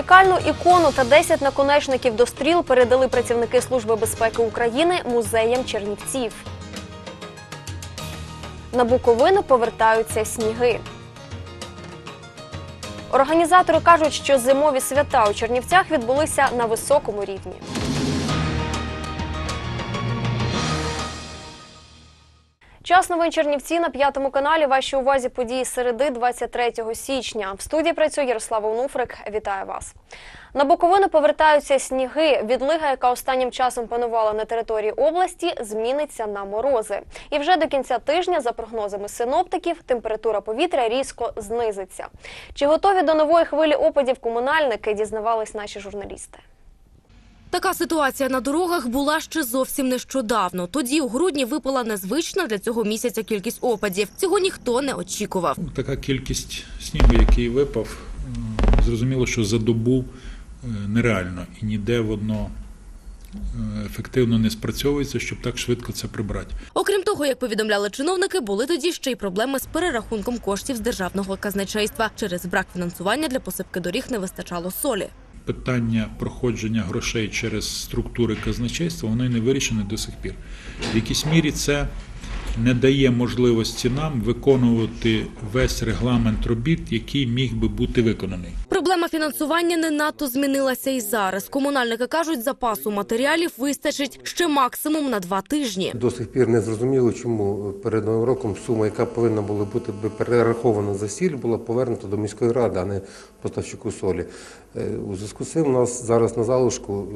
Унікальну ікону та 10 наконечників до стріл передали працівники Служби безпеки України музеям Чернівців. На Буковину повертаються сніги. Організатори кажуть, що зимові свята у Чернівцях відбулися на високому рівні. Час новин Чернівці на п'ятому каналі. Вашій увазі події середи 23 січня. В студії працює Ярослава Онуфрик. Вітаю вас. На Буковину повертаються сніги. Відлига, яка останнім часом панувала на території області, зміниться на морози. І вже до кінця тижня, за прогнозами синоптиків, температура повітря різко знизиться. Чи готові до нової хвилі опадів комунальники? Дізнавались наші журналісти. Така ситуація на дорогах була ще зовсім нещодавно. Тоді у грудні випала незвична для цього місяця кількість опадів. Цього ніхто не очікував. Така кількість снігу, який випав, зрозуміло, що за добу е, нереально і ніде воно е, ефективно не спрацьовується, щоб так швидко це прибрати. Окрім того, як повідомляли чиновники, були тоді ще й проблеми з перерахунком коштів з державного казначейства. Через брак фінансування для посипки доріг не вистачало солі. Питання проходження грошей через структури казначейства воно й не вирішене до сих пір. В якійсь мірі це не дає можливості нам виконувати весь регламент робіт, який міг би бути виконаний. Проблема фінансування не надто змінилася і зараз. Комунальники кажуть, запасу матеріалів вистачить ще максимум на два тижні. До сих пір не зрозуміло, чому перед новим роком сума, яка повинна була бути перерахована за сіль, була повернута до міської ради, а не поставщику солі. Е, У зв'язку з цим у нас зараз на залишку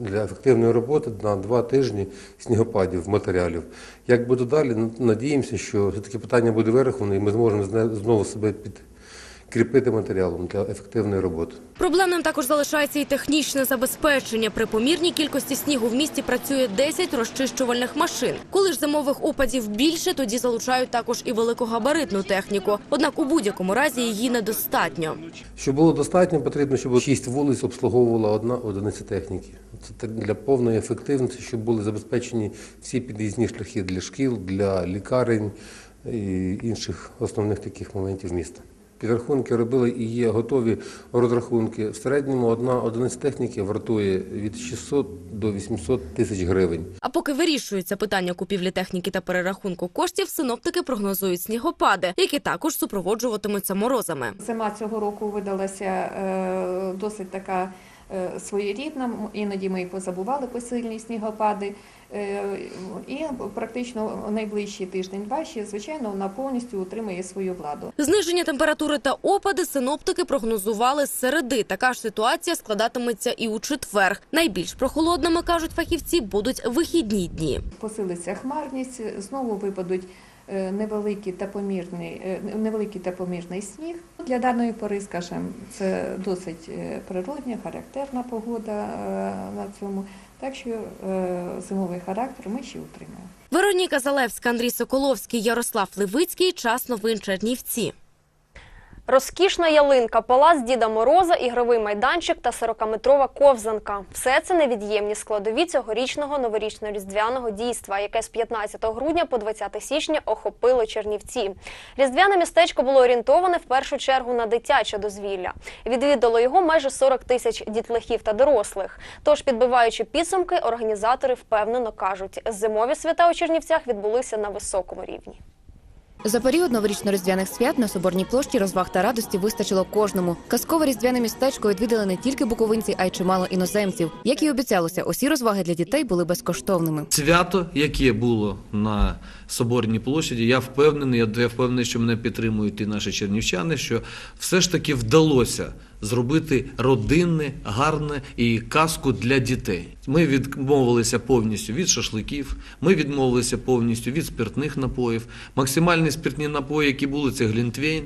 е, для ефективної роботи на два тижні снігопадів матеріалів. Як буде далі, надіємося, що все-таки питання буде вираховане і ми зможемо знову себе підкріпити матеріалом для ефективної роботи. Проблемним також залишається і технічне забезпечення. При помірній кількості снігу в місті працює 10 розчищувальних машин. Коли ж зимових опадів більше, тоді залучають також і великогабаритну техніку. Однак у будь-якому разі її недостатньо. Щоб було достатньо, потрібно, щоб шість вулиць обслуговувала одна одиниця техніки. Це для повної ефективності, щоб були забезпечені всі під'їзні шляхи для шкіл, для лікарень і інших основних таких моментів міста. Підрахунки робили і є готові розрахунки. В середньому одна одиниця техніки вартує від 600 до 800 тисяч гривень. А поки вирішується питання купівлі техніки та перерахунку коштів, синоптики прогнозують снігопади, які також супроводжуватимуться морозами. Зима цього року видалася е, досить така своєрідна. Іноді ми і позабували посильні снігопади. Е, І практично найближчий тиждень-два ще, звичайно, вона повністю утримує свою владу. Зниження температури та опади синоптики прогнозували з середи. Така ж ситуація складатиметься і у четвер. Найбільш прохолодними, кажуть фахівці, будуть вихідні дні. Посилиться хмарність, знову випадуть е, та помірний, е, невеликий та помірний сніг. Для даної пори, скажімо, це досить е, природня, характерна погода е, на цьому. Так що е, зимовий характер ми ще утримаємо. Вероніка Залевська, Андрій Соколовський, Ярослав Левицький. Час новин Чернівці. Розкішна ялинка, палац Діда Мороза, ігровий майданчик та 40-метрова ковзанка. Все це невід'ємні складові цьогорічного новорічно-різдвяного дійства, яке з 15 грудня по 20 січня охопило Чернівці. Різдвяне містечко було орієнтоване в першу чергу на дитяче дозвілля. Відвідало його майже 40 тисяч дітлахів та дорослих. Тож, підбиваючи підсумки, організатори впевнено кажуть, зимові свята у Чернівцях відбулися на високому рівні. За період новорічно-різдвяних свят на Соборній площі розваг та радості вистачило кожному. Казкове різдвяне містечко відвідали не тільки буковинці, а й чимало іноземців. Як і обіцялося, усі розваги для дітей були безкоштовними. Свято, яке було на Соборній площаді, я впевнений, я впевнений, що мене підтримують і наші чернівчани, що все ж таки вдалося зробити родинне, гарне і казку для дітей. Ми відмовилися повністю від шашликів, ми відмовилися повністю від спиртних напоїв. Максимальні спиртні напої, які були, це глінтвейн.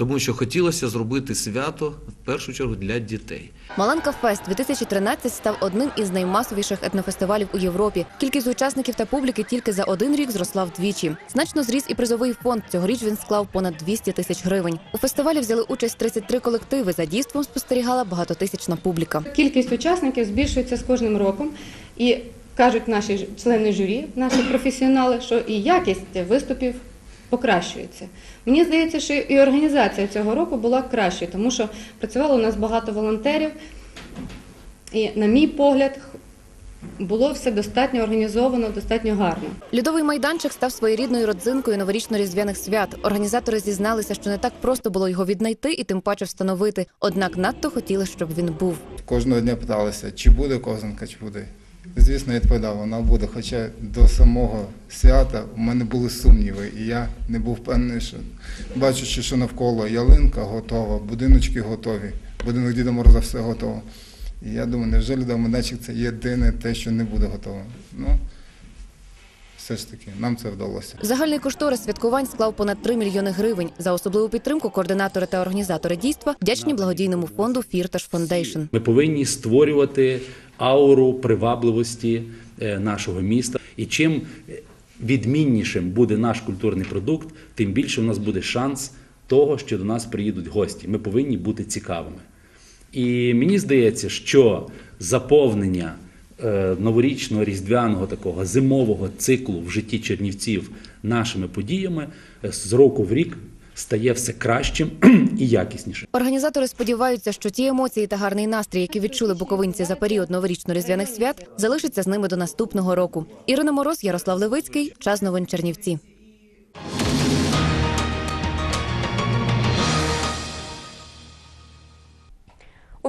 Тому що хотілося зробити свято в першу чергу для дітей. Маланка Фест 2013 став одним із наймасовіших етнофестивалів у Європі. Кількість учасників та публіки тільки за один рік зросла вдвічі. Значно зріс і призовий фонд. Цьогоріч він склав понад 200 тисяч гривень. У фестивалі взяли участь 33 колективи. За дійством спостерігала багатотисячна публіка. Кількість учасників збільшується з кожним роком, і кажуть наші ж- члени журі, наші професіонали, що і якість виступів покращується. Мені здається, що і організація цього року була кращою, тому що працювало у нас багато волонтерів, і, на мій погляд, було все достатньо організовано, достатньо гарно. Льодовий майданчик став своєрідною родзинкою новорічно-різдвяних свят. Організатори зізналися, що не так просто було його віднайти і тим паче встановити. Однак надто хотіли, щоб він був. Кожного дня питалися, чи буде ковзанка, чи буде. Звісно, відповідав, вона буде. Хоча до самого свята у мене були сумніви, і я не був впевнений, що бачучи, що навколо ялинка готова, будиночки готові, будинок Діда Мороза все готово. І я думаю, невже майданчик це єдине те, що не буде готово. Ну, все ж таки, нам це вдалося. Загальний кошторис святкувань склав понад 3 мільйони гривень. За особливу підтримку координатори та організатори дійства вдячні благодійному фонду Фірташ Фондейшн. Ми повинні створювати ауру привабливості е, нашого міста. І чим відміннішим буде наш культурний продукт, тим більше у нас буде шанс того, що до нас приїдуть гості. Ми повинні бути цікавими. І мені здається, що заповнення новорічного різдвяного такого зимового циклу в житті чернівців нашими подіями е, з року в рік стає все кращим і якіснішим. Організатори сподіваються, що ті емоції та гарний настрій, які відчули буковинці за період новорічно-різдвяних свят, залишаться з ними до наступного року. Ірина Мороз, Ярослав Левицький, час новин Чернівці.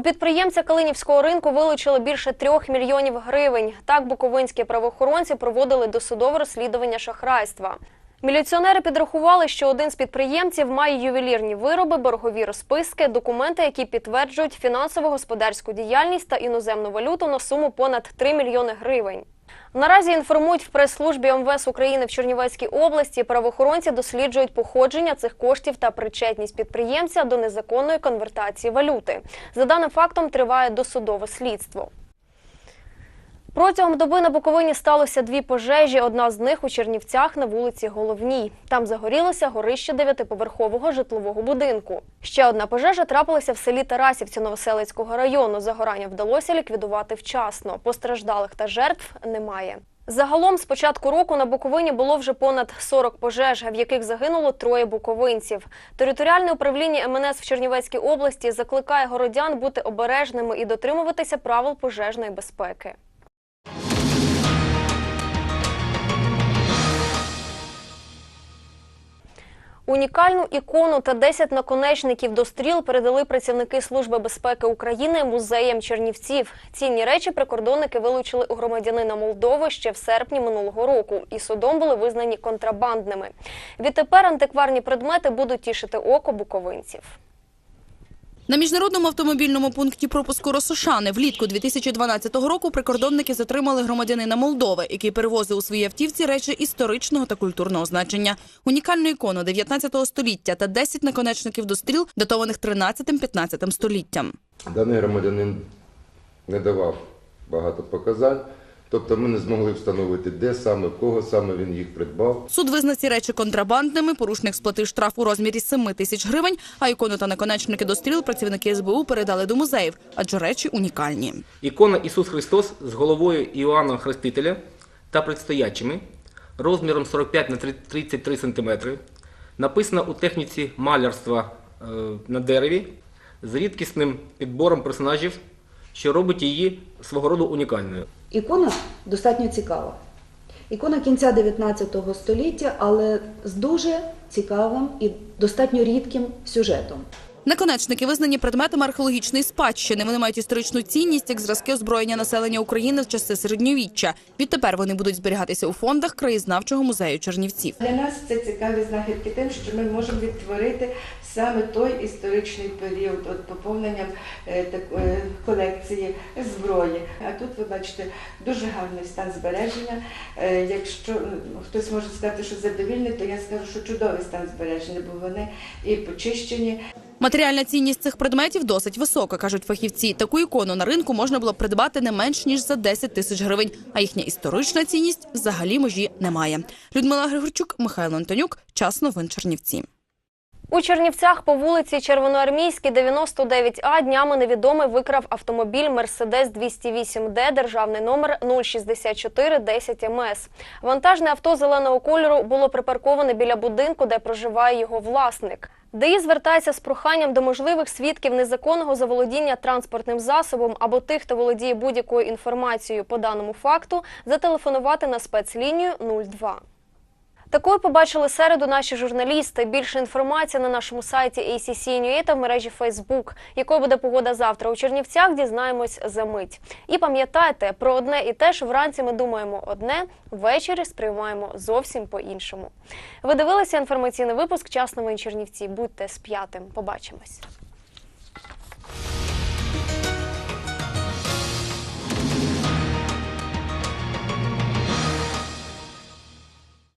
У підприємця Калинівського ринку вилучили більше трьох мільйонів гривень. Так буковинські правоохоронці проводили досудове розслідування шахрайства. Міліціонери підрахували, що один з підприємців має ювелірні вироби, боргові розписки, документи, які підтверджують фінансово-господарську діяльність та іноземну валюту на суму понад 3 мільйони гривень. Наразі інформують в прес-службі МВС України в Чернівецькій області. Правоохоронці досліджують походження цих коштів та причетність підприємця до незаконної конвертації валюти. За даним фактом триває досудове слідство. Протягом доби на Буковині сталося дві пожежі. Одна з них у Чернівцях на вулиці Головній. Там загорілося горище дев'ятиповерхового житлового будинку. Ще одна пожежа трапилася в селі Тарасівці Новоселицького району. Загорання вдалося ліквідувати вчасно. Постраждалих та жертв немає. Загалом з початку року на Буковині було вже понад 40 пожеж, в яких загинуло троє буковинців. Територіальне управління МНС в Чернівецькій області закликає городян бути обережними і дотримуватися правил пожежної безпеки. Унікальну ікону та 10 наконечників до стріл передали працівники Служби безпеки України музеям Чернівців. Цінні речі прикордонники вилучили у громадянина Молдови ще в серпні минулого року і судом були визнані контрабандними. Відтепер антикварні предмети будуть тішити око буковинців. На міжнародному автомобільному пункті пропуску Росошани влітку 2012 року прикордонники затримали громадянина Молдови, який перевозив у своїй автівці речі історичного та культурного значення. Унікальну ікону 19 століття та 10 наконечників до стріл, датованих 13-15 століттям. Даний громадянин не давав багато показань, тобто ми не змогли встановити, де саме, в кого саме він їх придбав. Суд визнав ці речі контрабандними, порушник сплатив штраф у розмірі 7 тисяч гривень, а ікону та наконечники до стріл працівники СБУ передали до музеїв, адже речі унікальні. Ікона Ісус Христос з головою Іоанна Хрестителя та предстоячими розміром 45 на 33 см, написана у техніці малярства е, на дереві з рідкісним підбором персонажів, що робить її свого роду унікальною. Ікона достатньо цікава. Ікона кінця 19 століття, але з дуже цікавим і достатньо рідким сюжетом. Наконечники визнані предметами археологічної спадщини. Вони мають історичну цінність як зразки озброєння населення України в часи середньовіччя. Відтепер вони будуть зберігатися у фондах краєзнавчого музею Чернівців. Для нас це цікаві знахідки тим, що ми можемо відтворити саме той історичний період, от поповненням е, е, колекції зброї. А тут ви бачите дуже гарний стан збереження. Е, Якщо ну, хтось може сказати, що задовільний, то я скажу, що чудовий стан збереження, бо вони і почищені, Матеріальна цінність цих предметів досить висока, кажуть фахівці. Таку ікону на ринку можна було придбати не менш ніж за 10 тисяч гривень, а їхня історична цінність взагалі межі немає. Людмила Григорчук, Михайло Антонюк. Час новин Чернівці. У Чернівцях по вулиці Червоноармійській 99А днями невідомий викрав автомобіль Мерседес 208Д, державний номер 06410 МС. Вантажне авто зеленого кольору було припарковане біля будинку, де проживає його власник. ДІ звертається з проханням до можливих свідків незаконного заволодіння транспортним засобом або тих, хто володіє будь-якою інформацією по даному факту, зателефонувати на спецлінію 02. Такою побачили середу наші журналісти. Більше інформації на нашому сайті ACC.NUA та в мережі Facebook. Якою буде погода завтра у Чернівцях, дізнаємось за мить. І пам'ятайте, про одне і те ж вранці ми думаємо одне, ввечері сприймаємо зовсім по-іншому. Ви дивилися інформаційний випуск «Час новин Чернівці». Будьте з п'ятим. Побачимось.